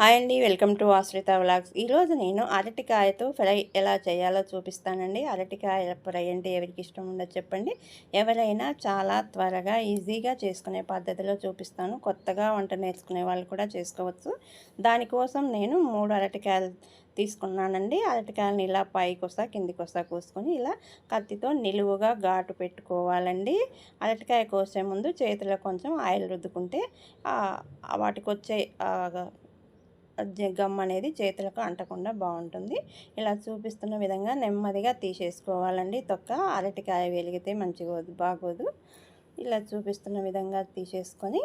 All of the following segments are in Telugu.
హాయ్ అండి వెల్కమ్ టు ఆశ్రిత వ్లాగ్స్. ఈరోజు నేను అరటికాయతో ఫ్రై ఎలా చేయాలో చూపిస్తానండి. అరటికాయ ఫ్రై అంటే ఎవరికి ఇష్టం ఉండదు చెప్పండి. ఎవరైనా చాలా త్వరగా ఈజీగా చేసుకునే పద్ధతిలో చూపిస్తాను. కొత్తగా వంట నేర్చుకునే వాళ్ళు కూడా చేసుకోవచ్చు. దానికోసం నేను మూడు అరటికాయలు తీసుకున్నానండి. అరటికాయలను ఇలా పైకొస్తా కిందికొస్తా కోసుకొని ఇలా కత్తితో నిలువుగా ఘాటు పెట్టుకోవాలండి. అరటికాయ కోసే ముందు చేతిలో కొంచెం ఆయిల్ రుద్దుకుంటే వాటికి వచ్చే గమ్ అనేది చేతులకు అంటకుండా బాగుంటుంది. ఇలా చూపిస్తున్న విధంగా నెమ్మదిగా తీసేసుకోవాలండి. తొక్క అరటికాయ వెలిగితే మంచిగా బాగోదు. ఇలా చూపిస్తున్న విధంగా తీసేసుకొని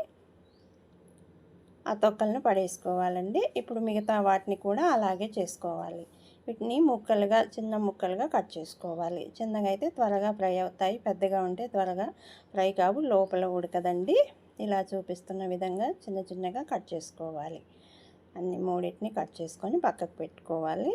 ఆ తొక్కలను పడేసుకోవాలండి. ఇప్పుడు మిగతా వాటిని కూడా అలాగే చేసుకోవాలి. వీటిని ముక్కలుగా చిన్న ముక్కలుగా కట్ చేసుకోవాలి. చిన్నగా అయితే త్వరగా ఫ్రై అవుతాయి. పెద్దగా ఉంటే త్వరగా ఫ్రై కావు లోపల ఉడకదండి. ఇలా చూపిస్తున్న విధంగా చిన్న చిన్నగా కట్ చేసుకోవాలి. అన్ని మూడింటిని కట్ చేసుకొని పక్కకు పెట్టుకోవాలి.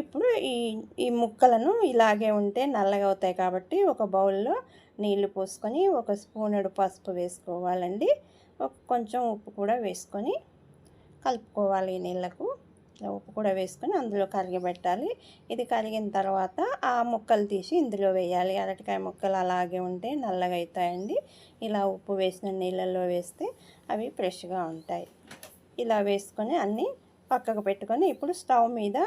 ఇప్పుడు ఈ ఈ ముక్కలను ఇలాగే ఉంటే నల్లగా అవుతాయి కాబట్టి ఒక బౌల్లో నీళ్ళు పోసుకొని ఒక స్పూనుడు పసుపు వేసుకోవాలండి. కొంచెం ఉప్పు కూడా వేసుకొని కలుపుకోవాలి నీళ్ళకు ఉప్పు కూడా వేసుకొని అందులో కరిగిపెట్టాలి ఇది కరిగిన తర్వాత ఆ ముక్కలు తీసి ఇందులో వేయాలి. అరటికాయ ముక్కలు అలాగే ఉంటే నల్లగా అవుతాయండి. ఇలా ఉప్పు వేసిన నీళ్ళల్లో వేస్తే అవి ఫ్రెష్గా ఉంటాయి. ఇలా వేసుకొని అన్నీ పక్కకు పెట్టుకొని ఇప్పుడు స్టవ్ మీద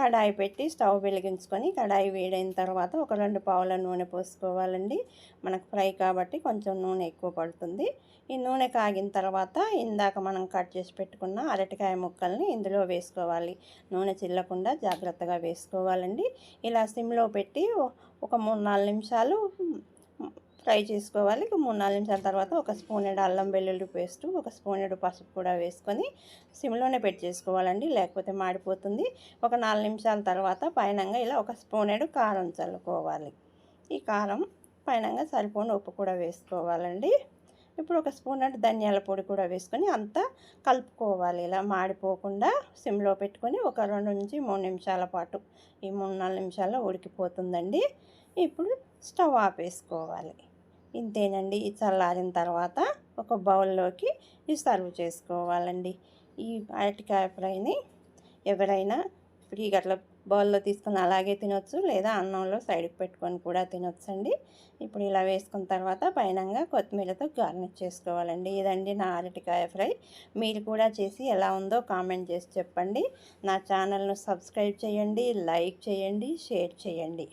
కడాయి పెట్టి స్టవ్ వెలిగించుకొని కడాయి వేడైన తర్వాత ఒక రెండు పావుల నూనె పోసుకోవాలండి. మనకు ఫ్రై కాబట్టి కొంచెం నూనె ఎక్కువ పడుతుంది. ఈ నూనె కాగిన తర్వాత ఇందాక మనం కట్ చేసి పెట్టుకున్న అరటికాయ ముక్కల్ని ఇందులో వేసుకోవాలి. నూనె చిల్లకుండా జాగ్రత్తగా వేసుకోవాలండి. ఇలా సిమ్లో పెట్టి ఒక మూడు నాలుగు నిమిషాలు ఫ్రై చేసుకోవాలి. మూడు నాలుగు నిమిషాల తర్వాత ఒక స్పూనెడు అల్లం వెల్లుల్లి పేస్ట్ ఒక స్పూనెడు పసుపు కూడా వేసుకొని సిమ్లోనే పెట్టి చేసుకోవాలండి. లేకపోతే మాడిపోతుంది. ఒక నాలుగు నిమిషాల తర్వాత పైనంగా ఇలా ఒక స్పూనెడు కారం చల్లుకోవాలి. ఈ కారం పైనంగా సరిపోని ఉప్పు కూడా వేసుకోవాలండి. ఇప్పుడు ఒక స్పూన్ అంటే ధనియాల పొడి కూడా వేసుకొని అంతా కలుపుకోవాలి. ఇలా మాడిపోకుండా సిమ్లో పెట్టుకొని ఒక రెండు నుంచి మూడు నిమిషాల పాటు ఈ మూడు నాలుగు నిమిషాల్లో ఉడికిపోతుందండి. ఇప్పుడు స్టవ్ ఆపేసుకోవాలి ఇంతేనండి. చల్లారిన తర్వాత ఒక బౌల్లోకి సర్వ్ చేసుకోవాలండి. ఈ అరటికాయ ఫ్రైని ఎవరైనా ఇప్పుడు ఈ గట్ల బౌల్లో తీసుకొని అలాగే తినొచ్చు లేదా అన్నంలో సైడ్కి పెట్టుకొని కూడా తినొచ్చండి. ఇప్పుడు ఇలా వేసుకున్న తర్వాత పైనంగా కొత్తిమీరతో గార్నిష్ చేసుకోవాలండి. ఇదండి నా అరటికాయ ఫ్రై. మీరు కూడా చేసి ఎలా ఉందో కామెంట్ చేసి చెప్పండి. నా ఛానల్ను సబ్స్క్రైబ్ చేయండి లైక్ చేయండి షేర్ చేయండి.